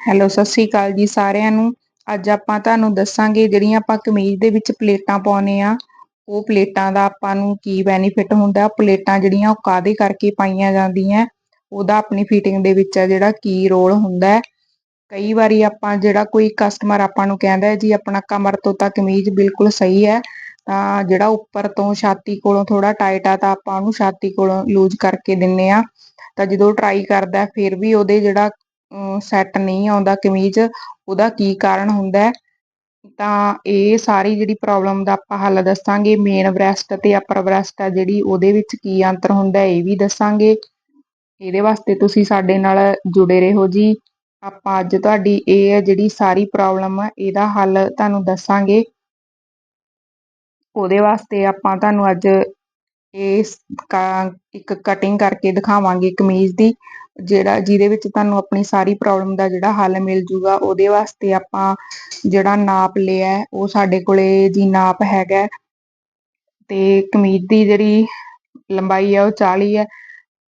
Hello Sat Sri ਅਕਾਲ ਜੀ ਸਾਰਿਆਂ ਨੂੰ। ਅੱਜ ਆਪਾਂ ਤੁਹਾਨੂੰ ਦੱਸਾਂਗੇ ਜਿਹੜੀਆਂ ਆਪਾਂ ਕਮੀਜ਼ ਦੇ ਵਿੱਚ ਪਲੇਟਾਂ ਪਾਉਨੇ ਆ ਉਹ ਪਲੇਟਾਂ ਦਾ ਆਪਾਂ ਨੂੰ ਕੀ ਬੈਨੀਫਿਟ ਹੁੰਦਾ? ਪਲੇਟਾਂ ਜਿਹੜੀਆਂ ਉਹ ਕਾਦੇ ਕਰਕੇ ਪਾਈਆਂ ਜਾਂਦੀਆਂ? ਉਹਦਾ ਆਪਣੀ ਫਿਟਿੰਗ ਦੇ ਵਿੱਚ ਆ ਜਿਹੜਾ ਕੀ ਰੋਲ ਹੁੰਦਾ ਕਈ ਵਾਰੀ ਆਪਾਂ ਜਿਹੜਾ ਕੋਈ ਕਸਟਮਰ ਆਪਾਂ ਨੂੰ ਕਹਿੰਦਾ ਜੀ ਆਪਣਾ ਕਮਰ ਤੋਂ ਤਾਂ ਕਮੀਜ਼ ਬਿਲਕੁਲ ਸਹੀ ਹੈ, ਤਾਂ ਜਿਹੜਾ ਉੱਪਰ ਤੋਂ ਛਾਤੀ ਕੋਲੋਂ ਥੋੜਾ ਟਾਈਟ ਆ ਤਾਂ ਆਪਾਂ ਉਹਨੂੰ ਛਾਤੀ ਕੋਲੋਂ ਲੂਜ਼ ਕਰਕੇ ਦਿੰਨੇ ਆ ਤਾਂ ਜਦੋਂ ਟਰਾਈ ਕਰਦਾ ਫਿਰ ਵੀ ਉਹਦੇ ਜਿਹੜਾ ਸੈੱਟ ਨਹੀਂ ਆਉਂਦਾ ਕਮੀਜ਼, ਉਹਦਾ ਕੀ ਕਾਰਨ ਹੁੰਦਾ ਤਾਂ ਇਹ ਸਾਰੀ ਜਿਹੜੀ ਪ੍ਰੋਬਲਮ ਦਾ ਆਪਾਂ ਹੱਲ ਦੱਸਾਂਗੇ ਮੇਨ ਬ੍ਰੈਸਟ ਤੇ ਅਪਰ ਬ੍ਰੈਸਟ ਆ ਜਿਹੜੀ, ਉਹਦੇ ਵਿੱਚ ਕੀ ਅੰਤਰ ਹੁੰਦਾ ਇਹ ਵੀ ਦੱਸਾਂਗੇ। ਇਹਦੇ ਵਾਸਤੇ ਤੁਸੀਂ ਸਾਡੇ ਨਾਲ ਜੁੜੇ ਰਹੋ ਜੀ। ਆਪਾਂ ਅੱਜ ਤੁਹਾਡੀ ਇਹ ਜਿਹੜੀ ਸਾਰੀ ਪ੍ਰੋਬਲਮ ਆ, ਇਹਦਾ ਹੱਲ ਤੁਹਾਨੂੰ ਦੱਸਾਂਗੇ। ਉਹਦੇ ਵਾਸਤੇ ਆਪਾਂ ਤੁਹਾਨੂੰ ਅੱਜ ਇਹ ਇੱਕ ਕਟਿੰਗ ਕਰਕੇ ਦਿਖਾਵਾਂਗੇ ਕਮੀਜ਼ ਦੀ। ਜਿਹੜਾ ਜਿਹਦੇ ਵਿੱਚ ਤੁਹਾਨੂੰ ਆਪਣੀ ਸਾਰੀ ਪ੍ਰੋਬਲਮ ਦਾ ਜਿਹੜਾ ਹੱਲ ਮਿਲ ਜੂਗਾ, ਉਹਦੇ ਵਾਸਤੇ ਆਪਾਂ ਜਿਹੜਾ ਨਾਪ ਲਿਆ ਉਹ ਸਾਡੇ ਕੋਲੇ ਜੀ ਨਾਪ ਹੈਗਾ ਤੇ ਕਮੀਜ਼ ਦੀ ਜਿਹੜੀ ਲੰਬਾਈ ਹੈ, ਉਹ 40 ਹੈ।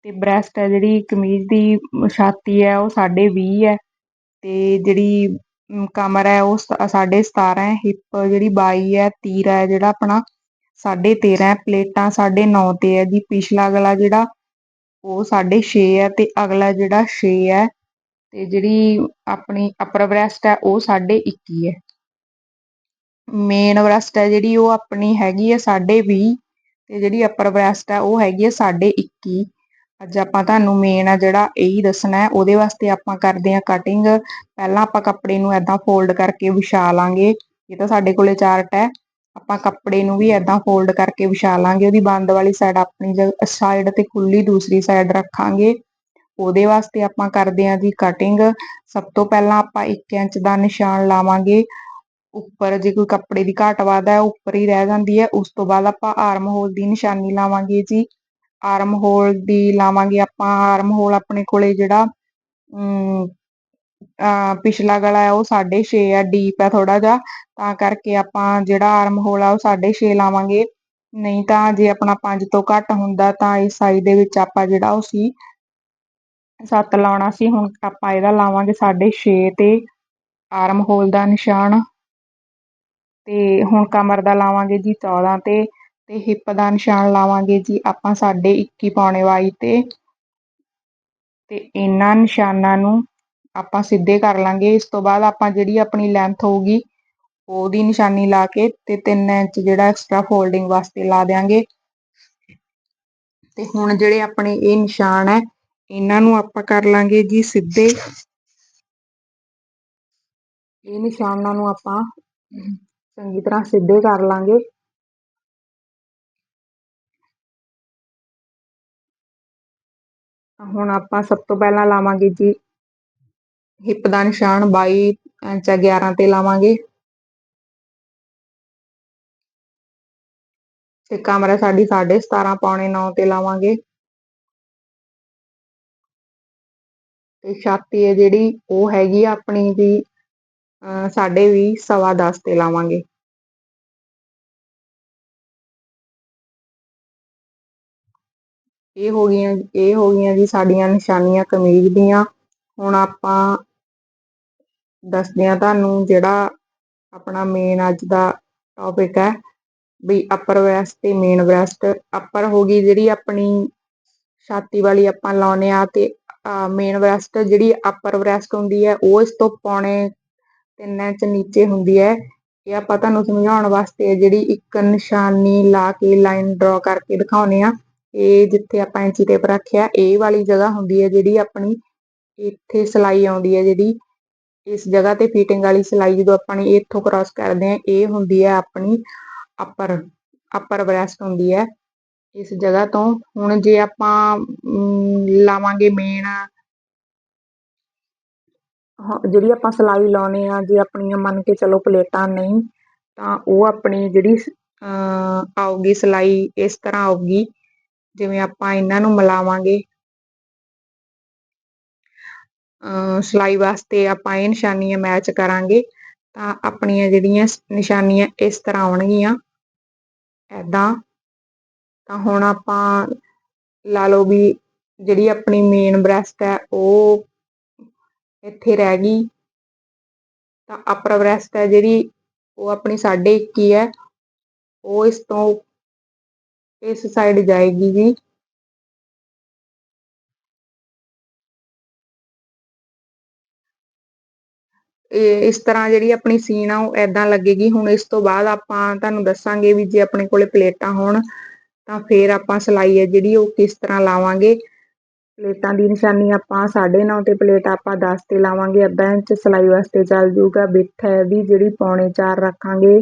ਤੇ ਬ੍ਰੈਸਟ ਹੈ, ਜਿਹੜੀ ਕਮੀਜ਼ ਦੀ ਛਾਤੀ ਹੈ, ਉਹ 20 ਹੈ। ਤੇ ਜਿਹੜੀ ਕਮਰ ਹੈ, ਉਹ 17.5 ਹੈ। ਹਿੱਪ ਜਿਹੜੀ 22 ਹੈ, ਤੀਰਾ ਹੈ, ਜਿਹੜਾ ਆਪਣਾ 13.5 ਪਲੇਟਾਂ 9.5 ਤੇ ਹੈ ਜੀ। ਪਿਛਲਾ ਗਲਾ ਜਿਹੜਾ ਉਹ 6.5 ਹੈ ਤੇ ਅਗਲਾ ਜਿਹੜਾ 6 ਹੈ ਤੇ ਜਿਹੜੀ ਆਪਣੀ ਅਪਰ ਬ੍ਰੈਸਟ ਹੈ ਉਹ 21 ਹੈ ਮੇਨ ਬ੍ਰੈਸਟ ਹੈ ਜਿਹੜੀ ਉਹ ਆਪਣੀ ਹੈਗੀ ਹੈ 20 ਤੇ ਜਿਹੜੀ ਅਪਰ ਬ੍ਰੈਸਟ ਹੈ ਉਹ ਹੈਗੀ ਹੈ 21 ਅੱਜ ਆਪਾਂ ਤੁਹਾਨੂੰ ਮੇਨ ਆ ਜਿਹੜਾ ਇਹੀ ਦੱਸਣਾ ਹੈ, ਉਹਦੇ ਵਾਸਤੇ ਆਪਾਂ ਕਰਦੇ ਆ ਕਟਿੰਗ ਪਹਿਲਾਂ ਆਪਾਂ ਕੱਪੜੇ ਨੂੰ ਐਦਾਂ ਫੋਲਡ ਕਰਕੇ ਵਿਛਾ ਲਾਂਗੇ। ਇਹ ਤਾਂ ਸਾਡੇ ਕੋਲੇ ਚਾਰਟ ਹੈ। ਆਪਾਂ ਕੱਪੜੇ ਨੂੰ ਵੀ ਐਦਾਂ ਫੋਲਡ ਕਰਕੇ ਵਿਛਾ ਲਾਂਗੇ, ਉਹਦੀ ਬੰਦ ਵਾਲੀ ਸਾਈਡ ਆਪਣੀ ਸਾਈਡ ਤੇ ਖੁੱਲੀ ਦੂਸਰੀ ਸਾਈਡ ਰੱਖਾਂਗੇ। ਉਹਦੇ ਵਾਸਤੇ ਆਪਾਂ ਕਰਦੇ ਆਂ ਜੀ ਕਟਿੰਗ ਸਭ ਤੋਂ ਪਹਿਲਾਂ ਆਪਾਂ 1 ਇੰਚ ਦਾ ਨਿਸ਼ਾਨ ਲਾਵਾਂਗੇ। ਉੱਪਰ ਜੇ ਕੋਈ ਕੱਪੜੇ ਦੀ ਘਾਟ ਵਾਦਾ ਹੈ ਉੱਪਰ ਹੀ ਰਹਿ ਜਾਂਦੀ ਹੈ। ਉਸ ਤੋਂ ਬਾਅਦ ਆਪਾਂ ਆਰਮ ਹੋਲ ਦੀ ਨਿਸ਼ਾਨੀ ਲਾਵਾਂਗੇ ਜੀ। ਆਰਮ ਹੋਲ ਦੀ ਲਾਵਾਂਗੇ ਆਪਾਂ। ਆਰਮ ਹੋਲ ਆਪਣੇ ਕੋਲੇ ਜਿਹੜਾ ਪਿਛਲਾ ਗਲਾ ਹੈ, ਉਹ 6.5 ਹੈ ਡੀਪ ਹੈ ਥੋੜਾ ਜਿਹਾ, ਤਾਂ ਕਰਕੇ ਆਪਾਂ ਜਿਹੜਾ ਆਰਮ ਹੋਲ ਆ ਉਹ 6.5 ਲਾਵਾਂਗੇ। ਨਹੀਂ ਤਾਂ ਜੇ ਆਪਣਾ 5 ਤੋਂ ਘੱਟ ਹੁੰਦਾ ਤਾਂ ਇਸ ਸਾਈਜ਼ ਦੇ ਵਿੱਚ ਆਪਾਂ ਜਿਹੜਾ ਉਹ ਸੀ 7 ਲਾਉਣਾ ਸੀ, ਹੁਣ ਆਪਾਂ ਇਹਦਾ ਲਾਵਾਂਗੇ 6.5 ਤੇ ਆਰਮ ਹੋਲ ਦਾ ਨਿਸ਼ਾਨ। ਤੇ ਹੁਣ ਕਮਰ ਦਾ ਲਾਵਾਂਗੇ ਜੀ 14 ਤੇ ਤੇ ਹਿੱਪ ਦਾ ਨਿਸ਼ਾਨ ਲਾਵਾਂਗੇ ਜੀ ਆਪਾਂ 21 ਪੌਣੇ ਵਾਈ ਤੇ। ਤੇ ਇਹਨਾਂ ਨਿਸ਼ਾਨਾਂ ਨੂੰ ਆਪਾਂ ਸਿੱਧੇ ਕਰ ਲਾਂਗੇ, ਇਸ ਤੋਂ ਬਾਅਦ ਆਪਾਂ ਜਿਹੜੀ ਆਪਣੀ ਲੈਂਥ ਹੋਊਗੀ, ਉਹਦੀ ਨਿਸ਼ਾਨੀ ਲਾ ਕੇ ਤੇ 3 ਇੰਚ ਜਿਹੜਾ ਐਕਸਟਰਾ ਫੋਲਡਿੰਗ ਵਾਸਤੇ ਲਾ ਦੇਾਂਗੇ ਤੇ ਹੁਣ ਜਿਹੜੇ ਆਪਣੇ ਇਹ ਨਿਸ਼ਾਨ ਹੈ, ਇਹਨਾਂ ਨੂੰ ਆਪਾਂ ਕਰ ਲਾਂਗੇ ਜੀ ਸਿੱਧੇ। ਇਹ ਨਿਸ਼ਾਨਾਂ ਨੂੰ ਆਪਾਂ ਚੰਗੀ ਤਰ੍ਹਾਂ ਸਿੱਧੇ ਕਰ ਲਾਂਗੇ। ਹੁਣ ਆਪਾਂ ਸਭ ਤੋਂ ਪਹਿਲਾਂ ਲਾਵਾਂਗੇ ਜੀ ਹਿੱਪ ਦਾ ਨਿਸ਼ਾਨ 22 ਇੰਚ 11 ਤੇ ਲਾਵਾਂਗੇ। ਤੇ ਕਮਰਾ ਸਾਡੀ 17.5 ਪੌਣੇ 9 ਤੇ ਲਾਵਾਂਗੇ। ਤੇ ਛਾਤੀ ਹੈ ਜਿਹੜੀ, ਉਹ ਹੈਗੀ ਆ ਆਪਣੀ ਦੀ ਸਾਡੇ ਵੀ ਸਵਾ 10 ਤੇ ਲਾਵਾਂਗੇ। ਇਹ ਹੋ ਗਈਆਂ, ਇਹ ਹੋ ਗਈਆਂ ਜੀ ਸਾਡੀਆਂ ਨਿਸ਼ਾਨੀਆਂ ਕਮੀਜ਼ ਦੀਆਂ। ਹੁਣ ਆਪਾਂ ਦੱਸਦੇ ਹਾਂ ਤੁਹਾਨੂੰ ਜਿਹੜਾ ਆਪਣਾ ਮੇਨ ਅੱਜ ਦਾ ਟੌਪਿਕ ਹੈ ਵੀ ਅਪਰ ਵੈਸਟ ਤੇ ਮੇਨ ਵੈਸਟ ਅਪਰ ਹੋ ਗਈ ਜਿਹੜੀ ਆਪਣੀ ਛਾਤੀ ਵਾਲੀ ਆਪਾਂ ਲਾਉਨੇ ਆ ਤੇ ਮੇਨ ਬ੍ਰੈਸਟ ਜਿਹੜੀ ਅਪਰ ਬ੍ਰੈਸਟ ਹੁੰਦੀ ਹੈ ਉਹ ਇਸ ਤੋਂ ਪੌਣੇ 3 ਇੰਚ ਨੀਚੇ ਹੁੰਦੀ ਹੈ। ਇਹ ਆਪਾਂ ਤੁਹਾਨੂੰ ਸਮਝਾਉਣ ਵਾਸਤੇ ਜਿਹੜੀ ਇੱਕ ਨਿਸ਼ਾਨੀ ਲਾ ਕੇ ਲਾਈਨ ਡਰਾ ਕਰਕੇ ਦਿਖਾਉਨੇ ਆ ਇਹ ਜਿੱਥੇ ਆਪਾਂ ਇੰਚੀ ਟੇਪ ਰੱਖਿਆ, ਇਹ ਵਾਲੀ ਜਗ੍ਹਾ ਹੁੰਦੀ ਹੈ ਜਿਹੜੀ ਆਪਣੀ ਇੱਥੇ ਸਲਾਈ ਆਉਂਦੀ ਹੈ ਜਿਹੜੀ, ਇਸ ਜਗ੍ਹਾ ਤੇ ਫਿਟਿੰਗ ਵਾਲੀ ਸਲਾਈ ਜਦੋਂ ਆਪਾਂ ਨੇ ਇੱਥੋਂ ਕ੍ਰਾਸ ਕਰਦੇ ਆ ਇਹ ਹੁੰਦੀ ਹੈ ਆਪਣੀ ਅਪਰ ਅਪਰ ਬ੍ਰੈਸਟ ਹੁੰਦੀ ਹੈ। ਇਸ ਜਗ੍ਹਾ ਤੋਂ ਹੁਣ ਜੇ ਆਪਾਂ ਲਾਵਾਂਗੇ ਮੇਨ ਜਿਹੜੀ ਆਪਾਂ ਸਲਾਈ ਲਾਉਨੇ ਆ ਜੇ ਆਪਣੀਆਂ ਮੰਨ ਕੇ ਚਲੋ ਪਲੇਟਾਂ ਨਹੀਂ, ਤਾਂ ਉਹ ਆਪਣੀ ਜਿਹੜੀ ਆਉਗੀ ਸਲਾਈ, ਇਸ ਤਰ੍ਹਾਂ ਆਉਗੀ ਜਿਵੇਂ ਆਪਾਂ ਇਹਨਾਂ ਨੂੰ ਮਿਲਾਵਾਂਗੇ ਸਿਲਾਈ ਵਾਸਤੇ ਆਪਾਂ ਇਹ ਨਿਸ਼ਾਨੀਆਂ ਮੈਚ ਕਰਾਂਗੇ, ਤਾਂ ਆਪਣੀਆਂ ਜਿਹੜੀਆਂ ਨਿਸ਼ਾਨੀਆਂ ਇਸ ਤਰ੍ਹਾਂ ਆਉਣਗੀਆਂ। ਐਦਾਂ ਤਾਂ ਹੁਣ ਆਪਾਂ ਲਾ ਲਓ ਵੀ ਜਿਹੜੀ ਆਪਣੀ ਮੇਨ ਬ੍ਰੈਸਟ ਹੈ, ਉਹ ਇੱਥੇ ਰਹਿ ਗਈ। ਤਾਂ ਅਪਰ ਬ੍ਰੈਸਟ ਹੈ ਜਿਹੜੀ, ਉਹ ਆਪਣੀ 1.5 ਹੀ ਹੈ। ਉਹ ਇਸ ਤੋਂ ਇਸ ਸਾਈਡ ਜਾਏਗੀ ਜੀ। ਇਸ ਤਰ੍ਹਾਂ ਜਿਹੜੀ ਆਪਣੀ ਸੀਨ ਆ ਉਹ ਐਦਾਂ ਲੱਗੇਗੀ। ਹੁਣ ਇਸ ਤੋਂ ਬਾਅਦ ਆਪਾਂ ਤੁਹਾਨੂੰ ਦੱਸਾਂਗੇ ਵੀ ਜੇ ਆਪਣੇ ਕੋਲੇ ਪਲੇਟਾਂ ਹੋਣ, ਤਾਂ ਫੇਰ ਆਪਾਂ ਸਲਾਈ ਹੈ ਜਿਹੜੀ ਉਹ ਕਿਸ ਤਰ੍ਹਾਂ ਲਾਵਾਂਗੇ। ਪਲੇਟਾਂ ਦੀ ਨਿਸ਼ਾਨੀ ਆਪਾਂ 9.5 ਤੇ ਪਲੇਟ ਆਪਾਂ 10 ਤੇ ਲਾਵਾਂਗੇ। ਅੱਧਾ ਇੰਚ ਸਲਾਈ ਵਾਸਤੇ ਚੱਲ ਜੂਗਾ। ਵਿੱਥ ਹੈ ਇਹਦੀ ਜਿਹੜੀ ਪੌਣੇ 4 ਰੱਖਾਂਗੇ।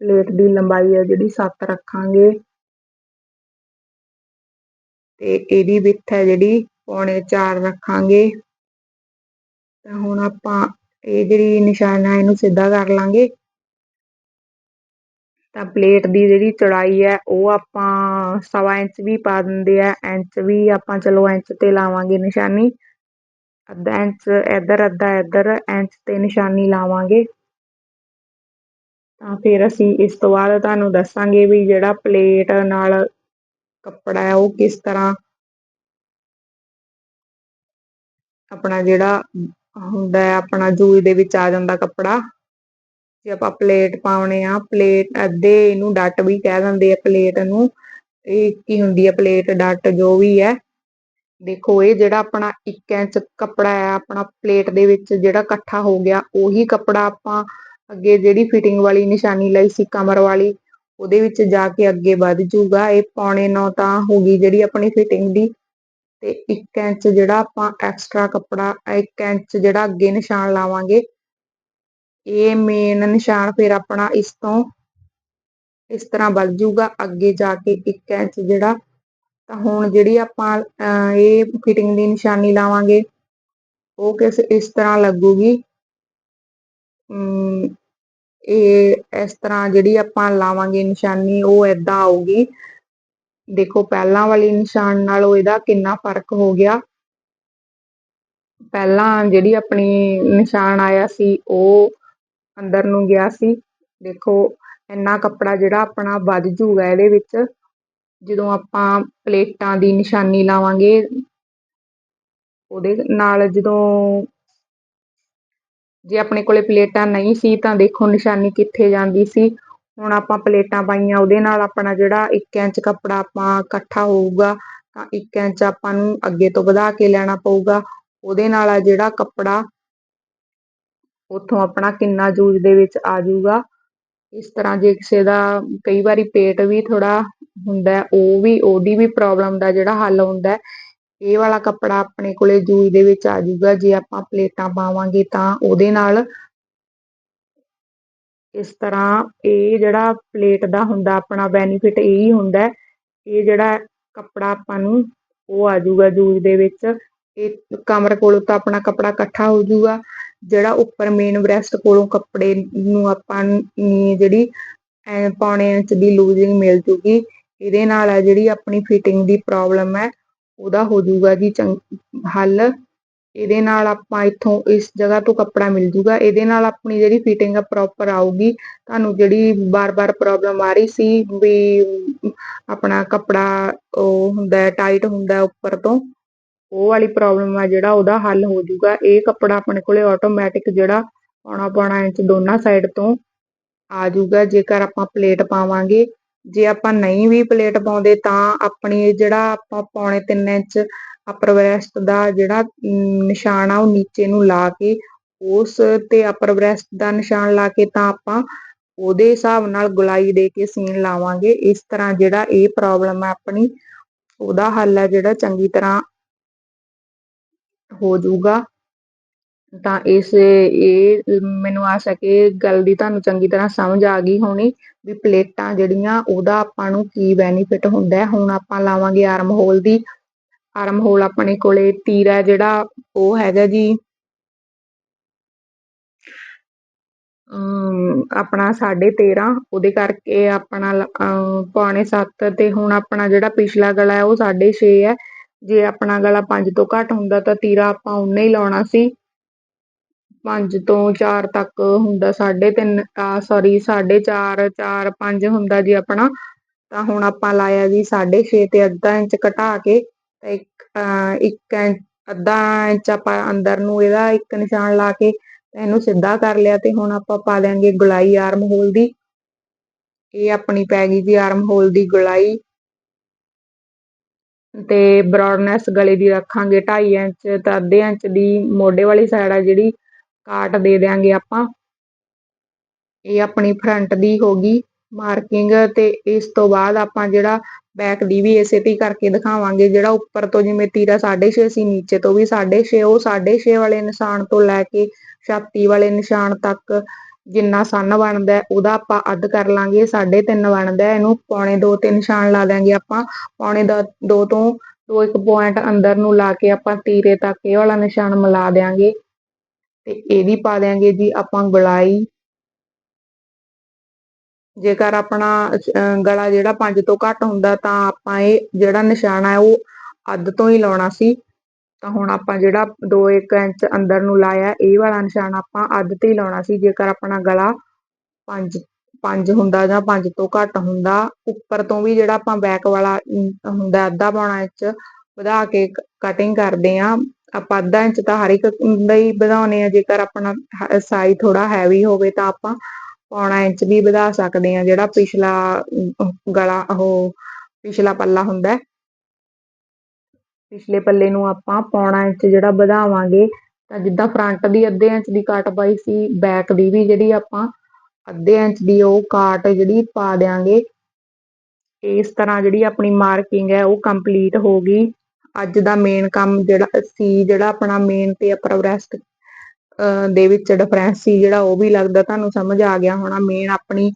ਪਲੇਟ ਦੀ ਲੰਬਾਈ ਹੈ ਜਿਹੜੀ 7 ਰੱਖਾਂਗੇ। ਤੇ ਇਹਦੀ ਵਿੱਥ ਹੈ ਜਿਹੜੀ ਪੌਣੇ 4 ਰੱਖਾਂਗੇ। ਤਾਂ ਹੁਣ ਆਪਾਂ ਇਹ ਜਿਹੜੀ ਨਿਸ਼ਾਨ ਹੈ ਇਹਨੂੰ ਸਿੱਧਾ ਕਰ ਲਾਂਗੇ। ਤਾਂ ਪਲੇਟ ਦੀ ਜਿਹੜੀ ਚੌੜਾਈ ਹੈ ਉਹ ਆਪਾਂ ਸਵਾ ਇੰਚ ਵੀ ਪਾ ਦਿੰਦੇ ਆ। ਇੰਚ ਵੀ ਆਪਾਂ ਚਲੋ ਇੰਚ ਤੇ ਲਾਵਾਂਗੇ ਨਿਸ਼ਾਨੀ। ਅੱਧਾ ਇੰਚ ਇੱਧਰ, ਅੱਧਾ ਇੱਧਰ, ਇੰਚ ਤੇ ਨਿਸ਼ਾਨੀ ਲਾਵਾਂਗੇ। ਤਾਂ ਫਿਰ ਅਸੀਂ ਇਸ ਤੋਂ ਬਾਅਦ ਤੁਹਾਨੂੰ ਦੱਸਾਂਗੇ ਵੀ ਜਿਹੜਾ ਪਲੇਟ ਨਾਲ ਕੱਪੜਾ ਹੈ, ਉਹ ਕਿਸ ਤਰ੍ਹਾਂ ਆਪਣਾ ਜਿਹੜਾ ਹੁੰਦਾ ਹੈ, ਆਪਣਾ ਜੂਈ ਦੇ ਵਿੱਚ ਆ ਜਾਂਦਾ ਕੱਪੜਾ। ਜੇ ਆਪਾਂ ਪਲੇਟ ਪਾਉਣੇ ਆ, ਪਲੇਟ ਅੱਧੇ ਇਹਨੂੰ ਡੱਟ ਵੀ ਕਹਿ ਦਿੰਦੇ ਆ ਪਲੇਟ ਨੂੰ। ਇਹ ਕੀ ਹੁੰਦੀ ਹੈ ਪਲੇਟ ਡੱਟ, ਜੋ ਵੀ ਹੈ। ਦੇਖੋ, ਇਹ ਜਿਹੜਾ ਆਪਣਾ 1 ਇੰਚ ਕੱਪੜਾ ਹੈ, ਆਪਣਾ ਪਲੇਟ ਦੇ ਵਿੱਚ ਜਿਹੜਾ ਇਕੱਠਾ ਹੋ ਗਿਆ, ਉਹੀ ਕੱਪੜਾ ਆਪਾਂ ਅੱਗੇ ਜਿਹੜੀ ਫਿਟਿੰਗ ਵਾਲੀ ਨਿਸ਼ਾਨੀ ਲਈ ਸੀ, ਕਮਰ ਵਾਲੀ, ਉਹਦੇ ਵਿੱਚ ਜਾ ਕੇ ਅੱਗੇ ਵੱਧ ਜੂਗਾ। ਇਹ ਪੌਣੇ 9 ਤਾਂ ਹੋ ਗਈ ਜਿਹੜੀ ਆਪਣੀ ਫਿਟਿੰਗ ਦੀ। ਤੇ 1 ਇੰਚ ਜਿਹੜਾ ਆਪਾਂ ਐਕਸਟਰਾ ਕੱਪੜਾ 1 ਇੰਚ ਜਿਹੜਾ ਅੱਗੇ ਨਿਸ਼ਾਨ ਲਾਵਾਂਗੇ, ਇਹ ਮੇਨ ਨਿਸ਼ਾਨ ਫਿਰ ਆਪਣਾ ਇਸ ਤੋਂ ਇਸ ਤਰ੍ਹਾਂ ਵੱਧ ਜੂਗਾ ਅੱਗੇ ਜਾ ਕੇ 1 ਇੰਚ ਜਿਹੜਾ, ਤਾਂ ਹੁਣ ਜਿਹੜੀ ਆਪਾਂ ਇਹ ਫਿਟਿੰਗ ਦੀ ਨਿਸ਼ਾਨੀ ਲਾਵਾਂਗੇ, ਉਹ ਕਿਸ, ਇਸ ਤਰ੍ਹਾਂ ਲੱਗੂਗੀ ਇਹ ਇਸ ਤਰ੍ਹਾਂ ਜਿਹੜੀ ਆਪਾਂ ਲਾਵਾਂਗੇ ਨਿਸ਼ਾਨੀ, ਉਹ ਐਦਾਂ ਆਊਗੀ ਦੇਖੋ, ਪਹਿਲਾਂ ਵਾਲੀ ਨਿਸ਼ਾਨ ਨਾਲੋਂ ਇਹਦਾ ਕਿੰਨਾ ਫ਼ਰਕ ਹੋ ਗਿਆ। ਪਹਿਲਾਂ ਜਿਹੜੀ ਆਪਣੀ ਨਿਸ਼ਾਨ ਆਇਆ ਸੀ, ਉਹ ਅੰਦਰ ਨੂੰ ਗਿਆ ਸੀ। ਦੇਖੋ, ਇੰਨਾ ਕੱਪੜਾ ਜਿਹੜਾ ਆਪਣਾ ਵੱਧ ਜੂਗਾ ਇਹਦੇ ਵਿੱਚ। ਜਦੋਂ ਆਪਾਂ ਪਲੇਟਾਂ ਦੀ ਨਿਸ਼ਾਨੀ ਲਾਵਾਂਗੇ, ਉਹਦੇ ਨਾਲ ਜਦੋਂ ਜੇ ਆਪਣੇ ਕੋਲੇ ਪਲੇਟਾਂ ਨਹੀਂ ਸੀ, ਤਾਂ ਦੇਖੋ ਨਿਸ਼ਾਨੀ ਕਿੱਥੇ ਜਾਂਦੀ ਸੀ। ਹੁਣ ਆਪਾਂ ਪਲੇਟਾਂ ਪਾਈਆਂ, ਉਹਦੇ ਨਾਲ ਆਪਣਾ ਜਿਹੜਾ 1 ਇੰਚ ਕੱਪੜਾ ਆਪਾਂ ਇਕੱਠਾ ਹੋਊਗਾ, ਤਾਂ 1 ਇੰਚ ਆਪਾਂ ਨੂੰ ਅੱਗੇ ਤੋਂ ਵਧਾ ਕੇ ਲੈਣਾ ਪਊਗਾ। ਉਹਦੇ ਨਾਲ ਆ ਜਿਹੜਾ ਕੱਪੜਾ, ਉੱਥੋਂ ਆਪਣਾ ਕਿੰਨਾ ਜੂਜ ਦੇ ਵਿੱਚ ਆ ਜਾਊਗਾ ਇਸ ਤਰ੍ਹਾਂ ਜੇ ਕਿਸੇ ਦਾ ਕਈ ਵਾਰੀ ਪੇਟ ਵੀ ਥੋੜਾ ਹੁੰਦਾ ਉਹ ਵੀ, ਉਹਦੀ ਵੀ ਪ੍ਰੋਬਲਮ ਦਾ ਜਿਹੜਾ ਹੱਲ ਹੁੰਦਾ ਇਹ ਵਾਲਾ ਕੱਪੜਾ ਆਪਣੇ ਕੋਲੇ ਜੂਜ ਦੇ ਵਿੱਚ ਆ ਜਾਊਗਾ ਜੇ ਆਪਾਂ ਪਲੇਟਾਂ ਪਾਵਾਂਗੇ ਤਾਂ ਉਹਦੇ ਨਾਲ ਇਸ ਤਰ੍ਹਾਂ ਇਹ ਜਿਹੜਾ ਪਲੇਟ ਦਾ ਹੁੰਦਾ ਆਪਣਾ ਬੈਨੀਫਿਟ ਇਹ ਹੀ ਹੁੰਦਾ ਇਹ ਜਿਹੜਾ ਕੱਪੜਾ ਆਪਾਂ ਨੂੰ ਉਹ ਆ ਜਾਊਗਾ ਜੂਜ ਦੇ ਵਿੱਚ, ਇਹ ਕਮਰ ਕੋਲੋਂ ਤਾਂ ਆਪਣਾ ਕੱਪੜਾ ਇਕੱਠਾ ਹੋ ਜਾਊਗਾ, ਜਿਹੜਾ ਉੱਪਰ ਮੇਨ ਬ੍ਰੈਸਟ ਕੋਲੋਂ ਕੱਪੜੇ ਨੂੰ ਆਪਾਂ ਜਿਹੜੀ ਪੌਣੇ ਇੰਚ ਦੀ ਲੂਜ਼ਿੰਗ ਮਿਲ ਜੂਗੀ, ਇਹਦੇ ਨਾਲ ਆ ਜਿਹੜੀ ਆਪਣੀ ਫਿਟਿੰਗ ਦੀ ਪ੍ਰੋਬਲਮ ਹੈ, ਉਹਦਾ ਹੋ ਜਾਊਗਾ ਜੀ ਹੱਲ ਇਹਦੇ ਨਾਲ ਆਪਾਂ ਇੱਥੋਂ ਇਸ ਜਗ੍ਹਾ ਤੋਂ ਕੱਪੜਾ ਮਿਲ ਜੂਗਾ। ਇਹਦੇ ਨਾਲ ਆਪਣੀ ਜਿਹੜੀ ਫਿਟਿੰਗ ਆ ਪ੍ਰੋਪਰ ਆਊਗੀ। ਤੁਹਾਨੂੰ ਜਿਹੜੀ ਬਾਰ-ਬਾਰ ਪ੍ਰੋਬਲਮ ਆ ਰਹੀ ਸੀ ਵੀ ਆਪਣਾ ਕੱਪੜਾ ਉਹ ਹੁੰਦਾ ਟਾਈਟ ਹੁੰਦਾ ਉੱਪਰ ਤੋਂ, ਉਹ ਵਾਲੀ ਪ੍ਰੋਬਲਮ ਆ ਜਿਹੜਾ, ਉਹਦਾ ਹੱਲ ਹੋ ਜੂਗਾ। ਇਹ ਕੱਪੜਾ ਆਪਣੇ ਕੋਲੇ ਆਟੋਮੈਟਿਕ ਜਿਹੜਾ ਪੌਣਾ ਪੌਣਾ ਇੰਚ ਦੋਨਾਂ ਸਾਈਡ ਤੋਂ ਆ ਜੂਗਾ। ਜੇਕਰ ਆਪਾਂ ਪਲੇਟ ਪਾਵਾਂਗੇ, ਜੇ ਆਪਾਂ ਨਹੀਂ ਵੀ ਪਲੇਟ ਪਾਉਂਦੇ ਤਾਂ ਆਪਣੀ ਜਿਹੜਾ ਆਪਾਂ ਪੌਣੇ 3 ਇੰਚ ਅਪਰ ਬ੍ਰੈਸਟ ਦਾ ਜਿਹੜਾ ਨਿਸ਼ਾਨ ਆ ਉਹ ਨੀਚੇ ਨੂੰ ਲਾ ਕੇ, ਉਸ ਤੇ ਅਪਰ ਬ੍ਰੈਸਟ ਦਾ ਨਿਸ਼ਾਨ ਲਾ ਕੇ ਤਾਂ ਆਪਾਂ ਉਹਦੇ ਹਿਸਾਬ ਨਾਲ ਗੁਲਾਈ ਦੇ ਕੇ ਸੀਨ ਲਾਵਾਂਗੇ। ਇਸ ਤਰ੍ਹਾਂ ਜਿਹੜਾ ਇਹ ਪ੍ਰੋਬਲਮ ਹੈ ਆਪਣੀ, ਉਹਦਾ ਹੱਲ ਹੈ ਜਿਹੜਾ ਚੰਗੀ ਤਰ੍ਹਾਂ ਹੋ ਜਾਊਗਾ। ਤਾਂ ਇਸ, ਇਹ ਮੈਨੂੰ ਆਸ ਹੈ ਕਿ ਗੱਲ ਦੀ ਤੁਹਾਨੂੰ ਚੰਗੀ ਤਰ੍ਹਾਂ ਸਮਝ ਆ ਗਈ ਹੋਣੀ ਵੀ ਪਲੇਟਾਂ ਜਿਹੜੀਆਂ, ਉਹਦਾ ਆਪਾਂ ਨੂੰ ਕੀ ਬੈਨੀਫਿਟ ਹੁੰਦਾ। ਹੈ ਹੁਣ ਆਪਾਂ ਲਾਵਾਂਗੇ ਆਰਮ ਹੋਲ ਦੀ ਆਰਮ ਹੋਲ ਆਪਣੇ ਕੋਲੇ, ਤੀਰਾ ਜਿਹੜਾ ਉਹ ਹੈਗਾ ਜੀ। ਆਪਣਾ 13.5 ਉਹਦੇ ਕਰਕੇ ਆਪਣਾ ਪੌਣੇ 7 ਤੇ ਹੁਣ ਆਪਣਾ ਜਿਹੜਾ ਪਿਛਲਾ ਗਲਾ ਹੈ, ਉਹ 6.5 ਹੈ। ਜੇ ਆਪਣਾ ਗਲਾ 5 ਤੋਂ ਘੱਟ ਹੁੰਦਾ ਤਾਂ ਤੀਰਾ ਆਪਾਂ ਉਨਾ ਹੀ ਲਾਉਣਾ ਸੀ। 5 ਤੋਂ 4 ਤੱਕ ਹੁੰਦਾ 3.5 ਆ ਸੌਰੀ 4.5 4 5 ਹੁੰਦਾ ਜੀ ਆਪਣਾ। ਤਾਂ ਹੁਣ ਆਪਾਂ ਲਾਇਆ ਜੀ 6.5 ਤੇ ਅੱਧਾ ਇੰਚ ਘਟਾ ਕੇ ਤੇ ਇੱਕ ਅੱਧਾ ਇੰਚ ਆਪਾਂ ਅੰਦਰ ਨੂੰ ਇਹਦਾ ਇੱਕ ਨਿਸ਼ਾਨ ਲਾ ਕੇ ਇਹਨੂੰ ਸਿੱਧਾ ਕਰ ਲਿਆ ਤੇ ਹੁਣ ਆਪਾਂ ਪਾ ਦਿਆਂਗੇ ਗੁਲਾਈ ਆਰਮ ਹੋਲ ਦੀ। ਇਹ ਆਪਣੀ ਪੈ ਗਈ ਜੀ ਆਰਮ ਹੋਲ ਦੀ ਗੁਲਾਈ। ਤੇ ਬ੍ਰੌਡਨੈਸ ਗਲੇ ਦੀ ਰੱਖਾਂਗੇ 2.5 ਇੰਚ ਤਾਂ ਅੱਧੇ ਇੰਚ ਦੀ। ਮੋਢੇ ਵਾਲੀ ਸਾਈਡ ਆ ਜਿਹੜੀ, ਕਾਟ ਦੇ ਦਿਆਂਗੇ ਆਪਾਂ। ਇਹ ਆਪਣੀ ਫਰੰਟ ਦੀ ਹੋ ਗਈ ਮਾਰਕਿੰਗ ਤੇ ਇਸ ਤੋਂ ਬਾਅਦ ਆਪਾਂ ਜਿਹੜਾ ਬੈਕ ਦੀ ਵੀ ਇਸੇ ਤੇ ਕਰਕੇ ਦਿਖਾਵਾਂਗੇ, ਜਿਹੜਾ ਉੱਪਰ ਤੋਂ ਜਿਵੇਂ ਤੀਰਾ 6.5 ਸੀ, ਨੀਚੇ ਤੋਂ ਵੀ 6.5 ਉਹ 6.5 ਵਾਲੇ ਨਿਸ਼ਾਨ ਤੋਂ ਲੈ ਕੇ ਛਾਤੀ ਵਾਲੇ ਨਿਸ਼ਾਨ ਤੱਕ ਜਿੰਨਾ ਸੰਨ ਬਣਦਾ ਉਹਦਾ ਆਪਾਂ ਅੱਧ ਕਰ ਲਾਂਗੇ 3.5 ਬਣਦਾ ਇਹਨੂੰ ਪੌਣੇ 2 ਤੇ ਨਿਸ਼ਾਨ ਲਾ ਦਾਂਗੇ ਆਪਾਂ, ਪੌਣੇ 2 ਤੋਂ ਦੋ ਇੱਕ ਪੁਆਇੰਟ ਅੰਦਰ ਨੂੰ ਲਾ ਕੇ ਆਪਾਂ ਤੀਰੇ ਤੱਕ ਇਹ ਵਾਲਾ ਨਿਸ਼ਾਨ ਮਿਲਾ ਦੇਾਂਗੇ ਤੇ ਇਹਦੀ ਪਾ ਦੇਾਂਗੇ ਜੀ ਆਪਾਂ ਗੁਲਾਈ ਜੇਕਰ ਆਪਣਾ ਗਲਾ ਜਿਹੜਾ 5 ਤੋਂ ਘੱਟ ਹੁੰਦਾ ਤਾਂ ਆਪਾਂ ਇਹ ਜਿਹੜਾ ਨਿਸ਼ਾਨ ਹੈ, ਉਹ ਅੱਧ ਤੋਂ ਹੀ ਲਾਉਣਾ ਸੀ। ਤਾਂ ਹੁਣ ਆਪਾਂ ਜਿਹੜਾ 2-1 ਇੰਚ ਅੰਦਰ ਨੂੰ ਲਾਇਆ, ਇਹ ਵਾਲਾ ਨਿਸ਼ਾਨ ਆਪਾਂ ਅੱਧ ਤੇ ਹੀ ਲਾਉਣਾ ਸੀ। ਜੇਕਰ ਆਪਣਾ ਗਲਾ 5 5 ਹੁੰਦਾ ਜਾਂ 5 ਤੋਂ ਘੱਟ ਹੁੰਦਾ, ਉੱਪਰ ਤੋਂ ਵੀ ਜਿਹੜਾ ਆਪਾਂ ਬੈਕ ਵਾਲਾ ਹੁੰਦਾ ਅੱਧਾ ਪੌਣਾ ਇੰਚ ਵਧਾ ਕੇ ਕਟਿੰਗ ਕਰਦੇ ਆ ਆਪਾਂ ਅੱਧਾ ਇੰਚ ਤਾਂ ਹਰ ਇੱਕ ਦਾ ਹੀ। ਵਧਾਉਨੇ ਆ ਜੇਕਰ ਆਪਣਾ ਸਾਈਜ਼ ਥੋੜਾ ਹੈਵੀ ਹੋਵੇ ਤਾਂ ਆਪਾਂ ਪੌਣਾ ਇੰਚ ਵੀ ਵਧਾ ਸਕਦੇ ਆ ਜਿਹੜਾ ਪਿਛਲਾ ਗਲਾ, ਉਹ ਪਿਛਲਾ ਪੱਲਾ ਹੁੰਦਾ ਪਿਛਲੇ ਪੱਲੇ ਨੂੰ ਆਪਾਂ ਪੌਣਾ ਇੰਚ ਜਿਹੜਾ ਵਧਾਵਾਂਗੇ। ਤਾਂ ਜਿੱਦਾਂ ਫਰੰਟ ਦੀ ਅੱਧੇ ਇੰਚ ਦੀ ਕਾਟ ਪਾਈ ਸੀ ਬੈਕ ਦੀ ਵੀ ਜਿਹੜੀ ਆਪਾਂ ਅੱਧੇ ਇੰਚ ਦੀ ਉਹ ਕਾਟ ਜਿਹੜੀ ਪਾ ਦੇਾਂਗੇ ਇਸ ਤਰ੍ਹਾਂ ਜਿਹੜੀ ਆਪਣੀ ਮਾਰਕਿੰਗ ਹੈ, ਉਹ ਕੰਪਲੀਟ ਹੋ ਗਈ। ਅੱਜ ਦਾ ਮੇਨ ਕੰਮ ਜਿਹੜਾ, ਸੀ ਜਿਹੜਾ ਆਪਣਾ ਮੇਨ ਤੇ ਅਪਰ ਬ੍ਰੈਸਟ ਦੇ ਵਿੱਚ ਡਿਫਰੈਂਸ ਸੀ, ਜਿਹੜਾ ਉਹ ਵੀ ਲੱਗਦਾ, ਤੁਹਾਨੂੰ ਸਮਝ ਆ ਗਿਆ ਹੋਣਾ ਮੇਨ ਆਪਣੀ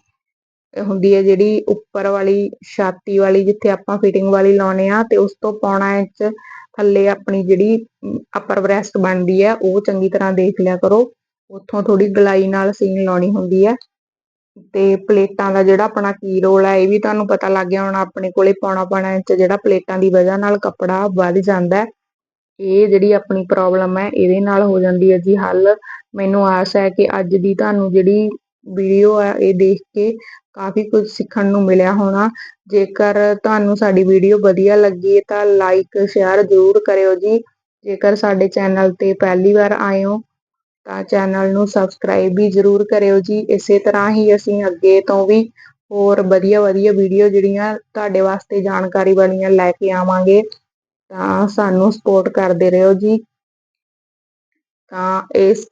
ਹੁੰਦੀ ਹੈ ਜਿਹੜੀ ਉੱਪਰ ਵਾਲੀ, ਛਾਤੀ ਵਾਲੀ, ਜਿੱਥੇ ਆਪਾਂ ਫਿਟਿੰਗ ਵਾਲੀ ਲਾਉਨੇ ਆ, ਤੇ ਉਸ ਤੋਂ ਪੌਣਾ ਇੰਚ ਥੱਲੇ ਆਪਣੀ ਜਿਹੜੀ ਅਪਰ ਬ੍ਰੈਸਟ ਬਣਦੀ ਹੈ, ਉਹ ਚੰਗੀ ਤਰ੍ਹਾਂ ਦੇਖ ਲਿਆ ਕਰੋ। ਉੱਥੋਂ ਥੋੜੀ ਗਲਾਈ ਨਾਲ ਸੀਨ ਲਾਉਣੀ ਹੁੰਦੀ ਹੈ। ਤੇ ਪਲੇਟਾਂ ਦਾ ਜਿਹੜਾ ਆਪਣਾ ਕੀ ਰੋਲ ਹੈ, ਇਹ ਵੀ ਤੁਹਾਨੂੰ ਪਤਾ ਲੱਗ ਗਿਆ ਹੁਣ, ਆਪਣੇ ਕੋਲੇ ਪੌਣਾ ਪੌਣਾ ਇੰਚ ਜਿਹੜਾ ਪਲੇਟਾਂ ਦੀ ਵਜ੍ਹਾ ਨਾਲ ਕੱਪੜਾ ਵੱਧ ਜਾਂਦਾ ਇਹ ਜਿਹੜੀ ਆਪਣੀ ਪ੍ਰੋਬਲਮ ਹੈ, ਇਹਦੇ ਨਾਲ ਹੋ ਜਾਂਦੀ ਹੈ ਜੀ ਹੱਲ। ਮੈਨੂੰ ਆਸ ਹੈ ਕਿ ਅੱਜ ਦੀ ਤੁਹਾਨੂੰ ਜਿਹੜੀ ਵੀਡੀਓ ਹੈ, ਇਹ ਦੇਖ ਕੇ ਕਾਫੀ ਕੁਝ ਸਿੱਖਣ ਨੂੰ ਮਿਲਿਆ ਹੋਣਾ। ਜੇਕਰ ਤੁਹਾਨੂੰ ਸਾਡੀ ਵੀਡੀਓ ਵਧੀਆ ਲੱਗੀ ਤਾਂ ਲਾਈਕ ਸ਼ੇਅਰ ਜ਼ਰੂਰ ਕਰਿਓ ਜੀ। ਜੇਕਰ ਸਾਡੇ ਚੈਨਲ ਤੇ ਪਹਿਲੀ ਵਾਰ ਆਏ ਹੋ, ਤਾਂ ਚੈਨਲ ਨੂੰ ਸਬਸਕ੍ਰਾਈਬ ਵੀ ਜ਼ਰੂਰ ਕਰਿਓ ਜੀ। ਇਸੇ ਤਰ੍ਹਾਂ ਹੀ ਅਸੀਂ ਅੱਗੇ ਤੋਂ ਵੀ ਹੋਰ ਵਧੀਆ ਵਧੀਆ ਵੀਡੀਓ ਜਿਹੜੀਆਂ ਤੁਹਾਡੇ ਵਾਸਤੇ ਜਾਣਕਾਰੀ ਵਾਲੀਆਂ ਲੈ ਕੇ ਆਵਾਂਗੇ। ਤਾਂ ਸਾਨੂੰ ਸਪੋਰਟ ਕਰਦੇ ਰਹੋ ਜੀ। ਤਾਂ ਇਸ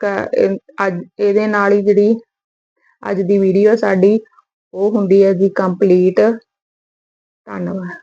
ਅੱਜ, ਇਹਦੇ ਨਾਲ ਹੀ ਜਿਹੜੀ ਅੱਜ ਦੀ ਵੀਡੀਓ ਸਾਡੀ, ਉਹ ਹੁੰਦੀ ਹੈ ਜੀ ਕੰਪਲੀਟ ਧੰਨਵਾਦ।